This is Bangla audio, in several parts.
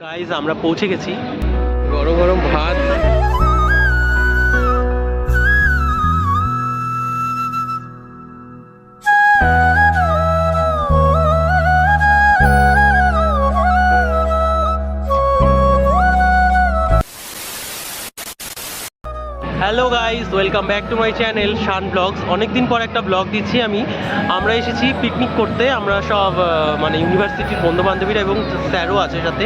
গাইজ আমরা পৌঁছে গেছি। গরম গরম ভাত। Hello guys, welcome back to my channel Shan vlogs. অনেকদিন পর একটা ব্লগ দিচ্ছি আমি। আমরা এসেছি পিকনিক করতে। আমরা সব মানে ইউনিভার্সিটির বন্ধু বান্ধবীরা এবং স্যারও আছে সাথে।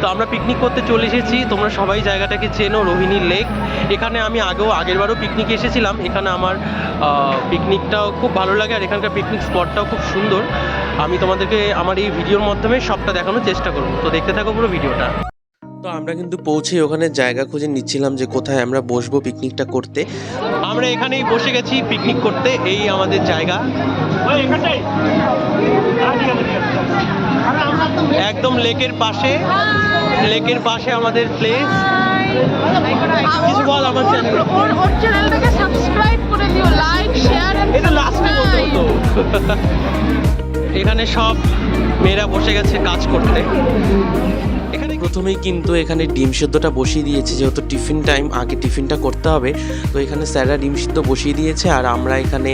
তো আমরা পিকনিক করতে চলে এসেছি। তোমরা সবাই জায়গাটাকে চেনো, রোহিণী লেক। এখানে আমি আগেও, আগেরবারও পিকনিক এসেছিলাম। এখানে আমার পিকনিকটাও খুব ভালো লাগে আর এখানকার পিকনিক স্পটটাও খুব সুন্দর। আমি তোমাদেরকে আমার এই ভিডিওর মাধ্যমে সবটা দেখানোর চেষ্টা করব। তো দেখতে থাকো পুরো ভিডিওটা। তো আমরা কিন্তু পৌঁছে ওখানে জায়গা খুঁজে নিচ্ছিলাম যে কোথায় আমরা বসবো পিকনিকটা করতে। আমরা এখানেই বসে গেছি পিকনিক করতে এই আমাদের জায়গা। একদম লেকের পাশে লেকের পাশে আমাদের প্লেস কিছু বল আমার চ্যানেল ওর ওর চ্যানেলটাকে সাবস্ক্রাইব করে দিও লাইক শেয়ার এটা লাস্টে বলতে হতো এখানে সব মেয়েরা বসে গেছে কাজ করতে। প্রথমেই কিন্তু এখানে ডিম সিদ্ধটা বসিয়ে দিয়েছে, যেহেতু টিফিন টাইম আগে টিফিনটা করতে হবে। তো এখানে স্যাররা ডিম সিদ্ধ বসিয়ে দিয়েছে আর আমরা এখানে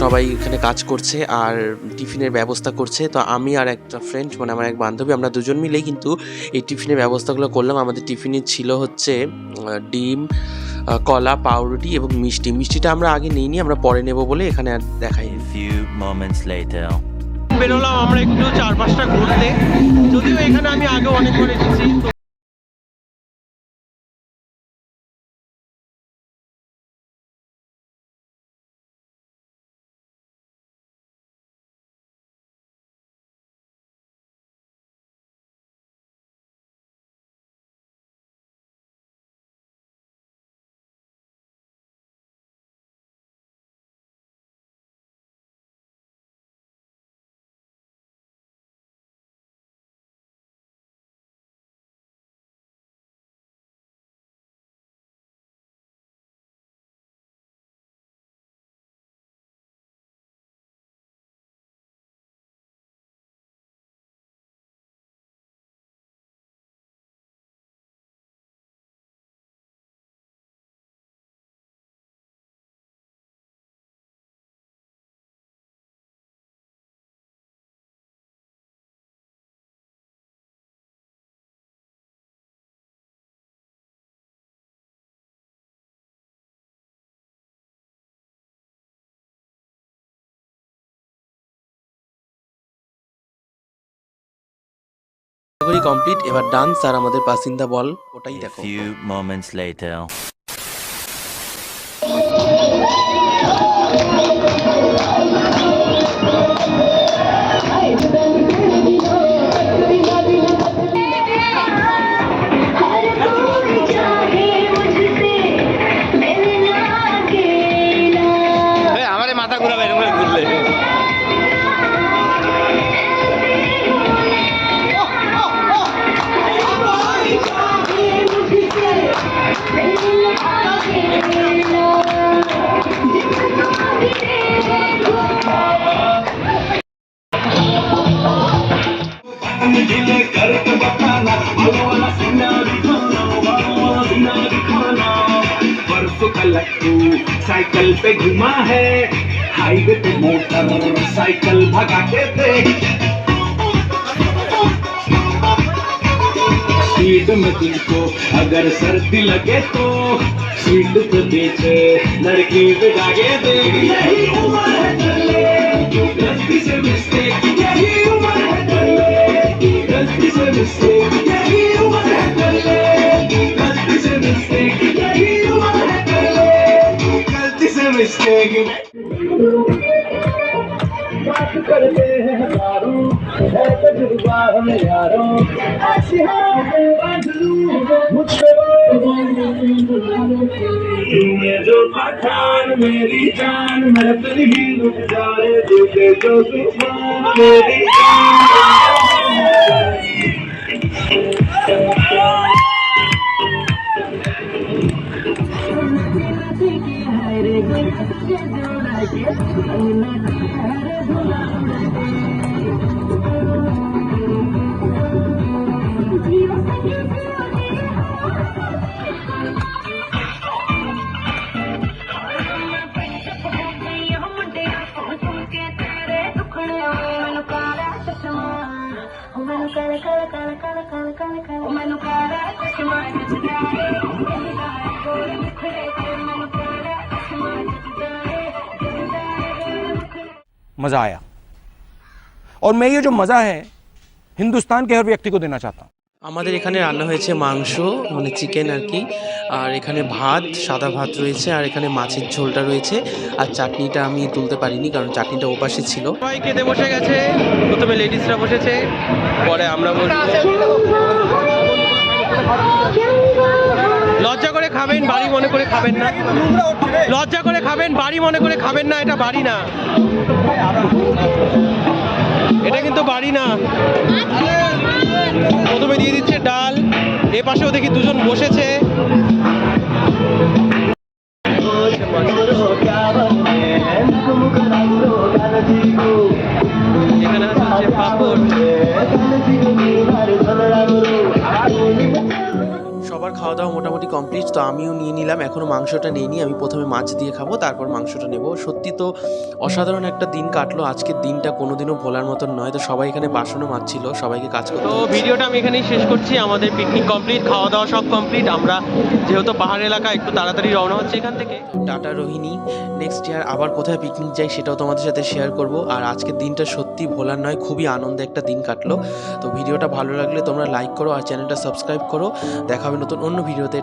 সবাই এখানে কাজ করছে আর টিফিনের ব্যবস্থা করছে। তো আমি আর একটা ফ্রেন্ড মানে আমার এক বান্ধবী, আমরা দুজন মিলেই কিন্তু এই টিফিনের ব্যবস্থাগুলো করলাম। আমাদের টিফিনে ছিল হচ্ছে ডিম কলা, পাউরুটি এবং মিষ্টি। মিষ্টিটা আমরা আগে নিইনি, আমরা পরে নেব বলে এখানে আর দেখাই। বেরোলাম আমরা একটু চার পাঁচটা ঘুরতে। যদিও এখানে আমি আগে অনেকবার এসেছি তো কমপ্লিট এবার ডান্স আর আমাদের পাসিন্দা বল ওটাই দেখো। का लट्टू, साइकिल पे घुमा है। हाईवे पे मोटर, साइकिल भगा के देख। स्पीड में तुमको अगर सर्दी लगे तो सीट पे पीछे लड़की बिगागे देख। यही उम्र है चले गलती से मिस्टेक यही उम्र है गलती से मिस्टेक मिस्टेक बात करते हैं हज़ारों तजुर्बा हमें यारों जो पठान मेरी जान मैं तुझे जो तूफ़ान ਮੈਨੂੰ ਕਾਲਾ ਚਸ਼ਮਾ ਨੱਚਦਾ ਏ ਤੇਰੀ ਰਾਤ ਕੋਲ ਮੁਖੜੇ मज़ा आया और मैं ये जो मज़ा है हिंदुस्तान के हर व्यक्ति को देना चाहता हूँ আমাদের এখানে রান্না হয়েছে মাংস মানে চিকেন আর কি আর এখানে ভাত সাদা ভাত রয়েছে আর এখানে মাছের ঝোলটা রয়েছে আর চাটনিটা আমি তুলতে পারিনি কারণ চাটনিটা ওপাশে ছিল সবাই খেতে বসে গেছে প্রথমে লেডিসরা বসেছে পরে আমরা বসবো লজ্জা করে খাবেন, বাড়ি মনে করে খাবেন না। লজ্জা করে খাবেন, বাড়ি মনে করে খাবেন না, এটা বাড়ি না। এটা কিন্তু বাড়ি না। প্রথমে দিয়ে দিচ্ছে ডাল, এ পাশেও দেখি দুজন বসেছে। খাওয়া দাওয়া মোটামুটি কমপ্লিট তো আমিও নিয়ে নিলাম। এখনও মাংসটা নিইনি আমি প্রথমে মাছ দিয়ে খাব তারপর মাংসটা নেব। সত্যি তো অসাধারণ একটা দিন কাটলো আজকের দিনটা কোনোদিনও ভোলার মতন নয়। তো সবাই এখানে বাসনও মাজছিল সবাইকে কাজ করতে তো ভিডিওটা আমি এখানেই শেষ করছি আমাদের পিকনিক কমপ্লিট খাওয়া দাওয়া সব কমপ্লিট আমরা যেহেতু পাহাড় এলাকা একটু তাড়াতাড়ি রওনা হচ্ছে এখান থেকে। টাটা রোহিণী নেক্সট ইয়ার আবার কোথায় পিকনিক যাই সেটাও তোমাদের সাথে শেয়ার করব। আর আজকের দিনটা সত্যি ভোলার নয় খুবই আনন্দে একটা দিন কাটলো। তো ভিডিওটা ভালো লাগলে তোমরা লাইক করো আর চ্যানেলটা সাবস্ক্রাইব করো। দেখাবে নতুন অন্য ভিডিওতে